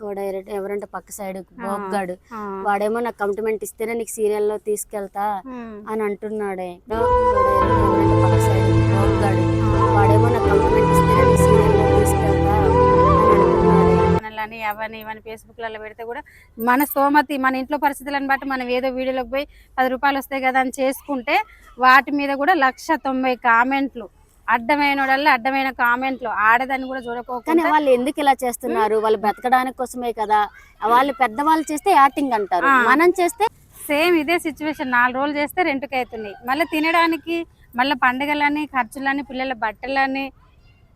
కూడా ఎవరంటే పక్క సైడ్ బోగ్గాడు. వాడేమో నాకు కమిట్మెంట్ ఇస్తేనే నీకు సీరియల్లో తీసుకెళ్తా ఉమ్. అని అంటున్నాడే వాడు ఎవరంటే పక్క సైడ్ బోగ్గాడు వాడేమో నాకు కమిట్మెంట్ ఇస్తేనే నీకు సీరియల్లో తీసుకెళ్తా అని అవని ఇవని ఫేస్బుక్లలో పెడితే కూడా మన స్తోమతి మన ఇంట్లో పరిస్థితులను బట్టి మనం ఏదో వీడియోలోకి పోయి పది రూపాయలు వస్తాయి కదా అని చేసుకుంటే వాటి మీద కూడా లక్ష తొంభై కామెంట్లు అడ్డమైన వాళ్ళ అడ్డమైన కామెంట్లు ఆడదని కూడా చూడకోకుండా వాళ్ళు ఎందుకు ఇలా చేస్తున్నారు? వాళ్ళు బ్రతకడానికి కోసమే కదా. వాళ్ళు పెద్దవాళ్ళు చేస్తే యాక్టింగ్ అంటారు. మనం చేస్తే సేమ్ ఇదే సిచ్యువేషన్. నాలుగు రోజులు చేస్తే రెంట్కి అవుతున్నాయి. మళ్ళీ తినడానికి మళ్ళీ పండుగలని ఖర్చులని పిల్లల బట్టలని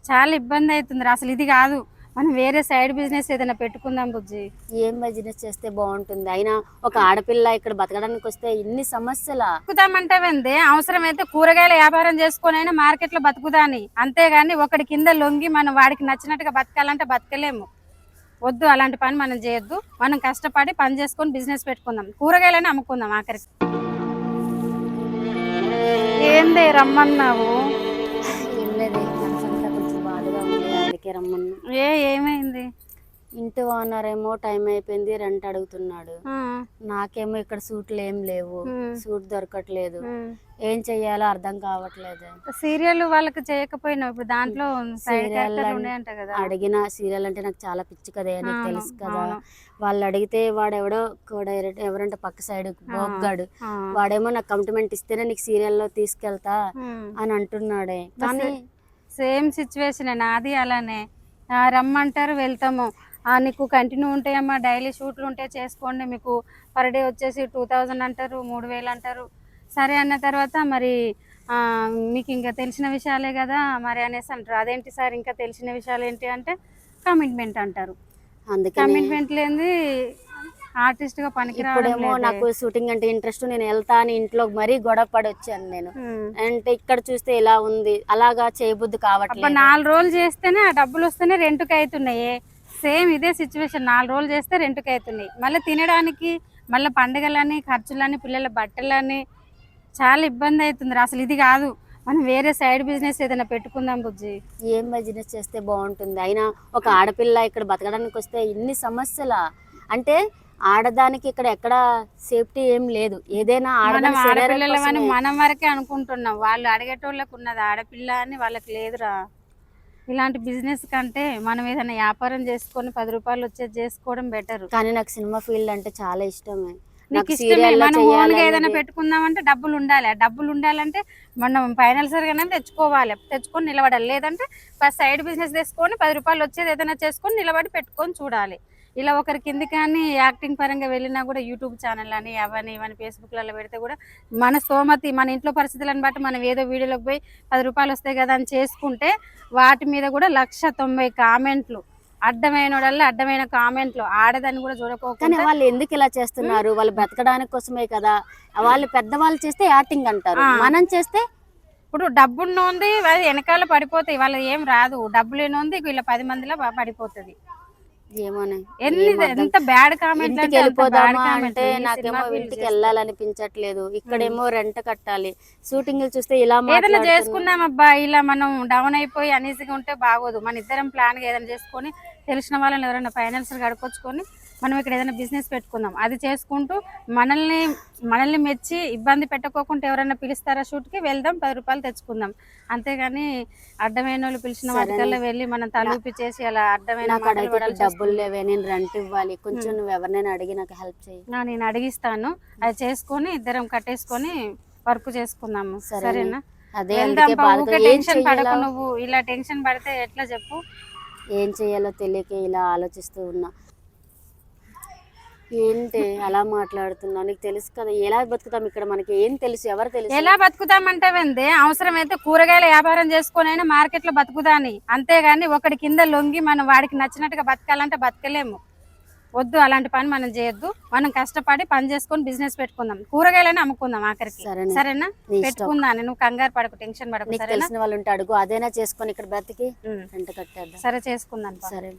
చాలా ఇబ్బంది అవుతుంది. అసలు ఇది కాదు. మనం వేరే సైడ్ బిజినెస్ ఏదైనా పెట్టుకుందాం బుజ్జి. ఏం బిజినెస్ చేస్తే బాగుంటుంది? అయినా ఒక ఆడపిల్ల ఇక్కడ బతకడానికి వస్తే ఇన్ని సమస్యలా. బతుకుదామంటే వెందే అవసరమైతే కూరగాయల వ్యాపారం చేసుకొని అయినా మార్కెట్లో బతుకుదాని. అంతేగాని ఒకటి కింద లొంగి మనం వాడికి నచ్చినట్టుగా బతకాలంటే బతకలేము. వద్దు అలాంటి పని మనం చేయొద్దు. మనం కష్టపడి పని చేసుకొని బిజినెస్ పెట్టుకుందాం. కూరగాయలని అమ్ముకుందాం ఆఖరికి. ఏందే రమ్మన్నావు? రమ్మన్నా. ఏ ఏమైంది? ఇంటి ఓనర్ ఏమో టైం అయిపోయింది రెంట్ అడుగుతున్నాడు. నాకేమో ఇక్కడ సూట్లు ఏం లేవు సూట్ దొరకట్లేదు. ఏం చెయ్యాలో అర్థం కావట్లేదు. సీరియల్ వాళ్ళకి చేయకపోయినావు? ఇప్పుడు దాంట్లో సీరియల్ అడిగిన సీరియల్ అంటే నాకు చాలా పిచ్చి కదా నీకు తెలుసు కదా. వాళ్ళు అడిగితే వాడు ఎవడో ఎవరంటే పక్క సైడ్ బోగ్గాడు. వాడేమో నాకు కమిట్మెంట్ ఇస్తేనే నీకు సీరియల్లో తీసుకెళ్తా. అని అంటున్నాడే. కానీ సేమ్ సిచ్యువేషన్ నాది అలానే. రమ్మంటారు వెళ్తాము. నీకు కంటిన్యూ ఉంటాయమ్మా డైలీ షూట్లు ఉంటే చేసుకోండి మీకు పర్ డే వచ్చేసి టూ థౌజండ్ అంటారు మూడు వేలు అంటారు. సరే అన్న తర్వాత మరి మీకు ఇంకా తెలిసిన విషయాలే కదా మరి అనేసి అంటారు. అదేంటి సార్ ఇంకా తెలిసిన విషయాలు ఏంటి అంటే కమిట్మెంట్ అంటారు. అందుకే కమిట్మెంట్ లేనిది ఆర్టిస్ట్గా పనికిరావడం ఇప్పుడేమో. నాకు షూటింగ్ అంటే ఇంట్రెస్ట్ నేను వెళ్తా అని ఇంట్లో మరీ గొడవ పడి వచ్చాను నేను. అంటే ఇక్కడ చూస్తే ఇలా ఉంది అలాగా చేయబుద్ధి అబ్బా కావట్లేదు నాలుగు రోజులు చేస్తేనే ఆ డబ్బులు వస్తేనే రెంట్కి అవుతున్నాయి సేమ్ ఇదే సిచ్యువేషన్ నాలుగు రోజులు చేస్తే రెంట్కి అవుతున్నాయి మళ్ళీ తినడానికి మళ్ళీ పండుగలని ఖర్చులని పిల్లల బట్టలని చాలా ఇబ్బంది అవుతుంది. అసలు ఇది కాదు. మనం వేరే సైడ్ బిజినెస్ ఏదైనా పెట్టుకుందాం బుజ్జి. ఏం బిజినెస్ చేస్తే బాగుంటుంది? అయినా ఒక ఆడపిల్ల ఇక్కడ బతకడానికి వస్తే ఇన్ని సమస్యలా? అంటే ఆడదానికి ఇక్కడ ఎక్కడ సేఫ్టీ ఏం లేదు. ఏదైనా కోసమే. మనం వరకే అనుకుంటున్నాం. వాళ్ళు అడిగేటోళ్ళకి ఉన్నది ఆడపిల్ల అని వాళ్ళకి లేదురా. ఇలాంటి బిజినెస్ కంటే మనం ఏదైనా వ్యాపారం చేసుకొని పది రూపాయలు వచ్చేది చేసుకోవడం బెటర్. కానీ నాకు సినిమా ఫీల్డ్ అంటే చాలా ఇష్టమే నీకు ఇష్టమే. మనం ఓన్గా ఏదైనా పెట్టుకుందామంటే డబ్బులు ఉండాలి. ఆ డబ్బులు ఉండాలంటే మనం ఫైనాన్సర్గానే తెచ్చుకోవాలి. తెచ్చుకొని నిలబడాలి. లేదంటే సైడ్ బిజినెస్ తెచ్చుకొని పది రూపాయలు వచ్చేది ఏదైనా చేసుకొని నిలబడి పెట్టుకొని చూడాలి. ఇలా ఒకరి కింది కానీ యాక్టింగ్ పరంగా వెళ్ళినా కూడా యూట్యూబ్ ఛానల్ అని అవని ఇవని ఫేస్బుక్లలో పెడితే కూడా మన స్తోమతి మన ఇంట్లో పరిస్థితులను బట్టి మనం ఏదో వీడియోలోకి పోయి పది రూపాయలు వస్తాయి కదా అని చేసుకుంటే వాటి మీద కూడా లక్ష తొంభై కామెంట్లు. అడ్డమైన వాళ్ళ అడ్డమైన కామెంట్లు. ఆడదని కూడా చూడకోకుండా వాళ్ళు ఎందుకు ఇలా చేస్తున్నారు? వాళ్ళు బ్రతకడానికి కోసమే కదా. వాళ్ళు పెద్దవాళ్ళు చేస్తే యాక్టింగ్ అంటారు. మనం చేస్తే? ఇప్పుడు డబ్బున్నోంది అది వెనకాల పడిపోతాయి. వాళ్ళ ఏం రాదు. డబ్బు లేనోంది వీళ్ళ పది మందిలో పడిపోతుంది. ఎంత బ్యాడ్ కామెంట్ వెళ్ళిపోదామా అంటే నాకేమో ఇంటికి వెళ్ళాలనిపించట్లేదు. ఇక్కడేమో రెంట్ కట్టాలి. షూటింగ్ చూస్తే ఇలా ఏదైనా. చేసుకుందాం అబ్బా ఇలా మనం డౌన్ అయిపోయి అనీజీగా ఉంటే బాగోదు. మన ఇద్దరం ప్లాన్గా ఏదైనా చేసుకొని తెలిసిన వాళ్ళని ఎవరైనా ఫైనాన్స్ గడుకొచ్చుకొని మనం ఇక్కడ ఏదైనా బిజినెస్ పెట్టుకుందాం. అది చేసుకుంటూ మనల్ని మనల్ని మెచ్చి ఇబ్బంది పెట్టకోకుండా ఎవరైనా పిలుస్తారా షూట్కి? వెళ్దాం పది రూపాయలు తెచ్చుకుందాం. అంతేగాని అడ్డమైన వాళ్ళు పిలిచిన వాటికల్లా వెళ్ళి మనం తలూపి చేసి అలా అడ్డమైన డబ్బులు లేవే నేను రెంట్ ఇవ్వాలి. కొంచెం నువ్వు ఎవరినైనా అడిగి నాకు హెల్ప్ చేయి. నా నేను అడిగిస్తాను. అది చేసుకొని ఇద్దరం కట్టేసుకొని వర్క్ చేసుకుందాము. సరేనా? అదే టెన్షన్ పడకు నువ్వు. ఇలా టెన్షన్ పడితే ఎట్లా చెప్పు? ఏం చేయాలో తెలియక ఇలా ఆలోచిస్తూ ఉన్నా. ఏంటి అలా మాట్లాడుతున్నావు? నీకు తెలుసు కదా ఎలా బతుకుతాం ఇక్కడ మనకి? ఏం తెలుసు? ఎవరు తెలుసు? ఎలా బతుకుతామంటే వెందే అవసరమైతే కూరగాయల వ్యాపారం చేసుకొని అయినా మార్కెట్లో బతుకుదాని. అంతేగాని ఒకటి కింద లొంగి మనం వాడికి నచ్చినట్టుగా బతకాలంటే బతకలేము. వద్దు అలాంటి పని మనం చేయొద్దు. మనం కష్టపడి పని చేసుకొని బిజినెస్ పెట్టుకుందాం. కూరగాయలని అమ్ముకుందాం ఆఖరికి. సరేనే. పెట్టుకుందా నువ్వు కంగారు పడకు టెన్షన్ పడకు తెలిసిన వాళ్ళు ఉంటే అడుగు. అదేనా చేసుకొని ఇక్కడ కట్టేద్దాం. సరే చేసుకుందాం. సరే.